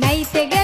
নাইতে গেলাম